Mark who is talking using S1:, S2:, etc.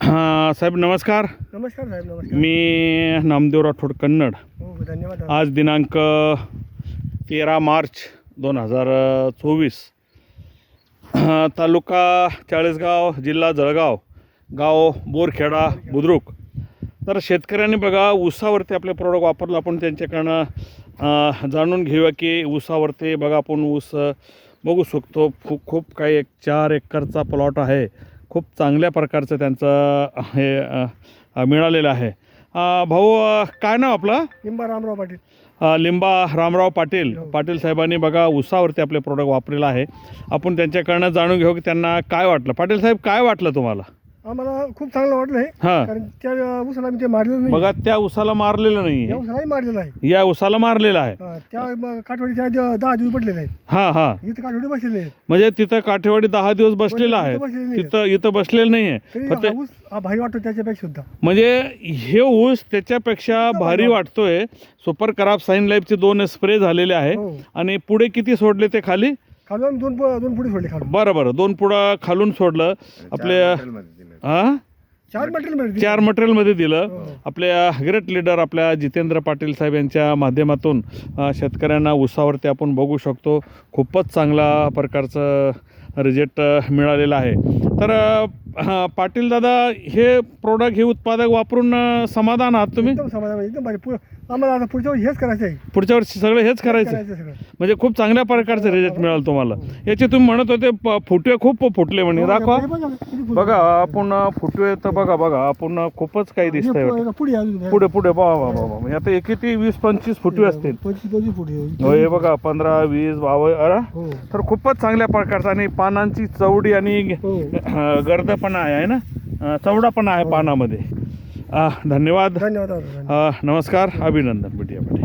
S1: हां साहेब नमस्कार.
S2: नमस्कार साहेब नमस्कार.
S1: मी नामदेव राठोड कन्नड.
S2: हो धन्यवाद.
S1: आज दिनांक तेरा मार्च दोन हजार चोवीस. तालुका चाळीसगाव जिल्हा जळगाव गाव बोरखेडा बुद्रुक. तर शेतकऱ्यांनी बघा ऊसावरती आपले प्रोडक्ट वापरलं आपण त्यांच्याकडनं जाणून घेऊया की ऊसावरती बघा आपण ऊस बघू शकतो. खूप खूप काही एक चार एकरचा प्लॉट आहे. खूप चांगल्या प्रकारचं त्यांचं हे मिळालेलं आहे. भाऊ काय नाव आपलं?
S2: लिंबा रामराव पाटील.
S1: लिंबा रामराव पाटील.
S2: हो.
S1: पाटील साहेबांनी बघा उसावरती आपले प्रोडक्ट वापरेलं आहे. आपण त्यांच्याकडनं जाणून घेऊ की त्यांना काय वाटलं. पाटील साहेब काय वाटलं तुम्हाला?
S2: आम्हाला खूप चांगलं वाटलं हे.
S1: हां
S2: कारण त्या उसाला आम्ही ते मारलेलं नाही.
S1: बघा त्या उसाला मारलेलं नाही
S2: या उसालाही मारलेलं आहे.
S1: या उसाला मारलेलं आहे.
S2: हा, त्या काठवाडीच्या द- दहा दिवस पडलेले आहेत.
S1: हां हां.
S2: इथं काठवाडी बसलेले आहेत
S1: म्हणजे तिथं काठेवाडी दहा दिवस बसलेलं आहे.
S2: इथं बसलेले नाही.
S1: तिथं इथं बसलेलं नाही आहे
S2: तरी
S1: फक्त
S2: हा ऊस हा भारी वाटतो त्याच्यापेक्षा सुद्धा
S1: म्हणजे हे ऊस त्याच्यापेक्षा भारी वाटतोय. सुपर कराप साईन लाईफचे दोन स्प्रे झालेले आहे.
S2: हो.
S1: आणि पुढे किती सोडले ते खाली?
S2: खालून दोन प- दोन पुढे सोडले खालून.
S1: बरं बरं. दोन पुढं खालून सोडलं. आपले हां?
S2: चार मटेरियलमध्ये
S1: चार मटेरियलमध्ये दिलं.
S2: हो.
S1: आपल्या ग्रेट लीडर आपल्या जितेंद्र पाटील साहेब यांच्या माध्यमातून शेतकऱ्यांना ऊसावरती आपण बघू शकतो. खूपच चांगला प्रकारचं रिजेक्ट मिळालेलं आहे. तर हा, पाटील दादा हे प्रोडक्ट हे उत्पादक वापरून समाधान आहात तुम्ही?
S2: एकदम समाधान एकदम भारी. पु- आम्हाला आता पुढच्या वेळी हेच करायचं आहे.
S1: पुढच्या वर्षी सगळं हेच करायचं
S2: करायचं सगळं.
S1: म्हणजे खूप चांगल्या प्रकारचं रिजेक्ट मिळालं तुम्हाला. याचे तुम्ही म्हणत होते प- फुटवे खूप फुटले म्हणे. दाखवा.
S2: हे बघा, किती फुलं.
S1: बघा आपण फुटवे तर बघा बघा आपण खूपच काही
S2: हे
S1: दिसतंय
S2: पुढे अजून.
S1: पुढे पुढे बा बा बा बा आता एक किती वीस पंचवीस फुटवे असतील.
S2: पंचवीस पंचवीस फुटे
S1: हो, हे बघा पंधरा वीस बावन्न अरे
S2: हो.
S1: तर खूपच चांगल्या प्रकारचा आणि पानांची चवडी आणि
S2: हो.
S1: अं, गर्दपणा आहे आहे ना? अं, चवडापणा आहे पानामध्ये. अं, धन्यवाद.
S2: धन्यवाद
S1: नमस्कार अभिनंदन पाटील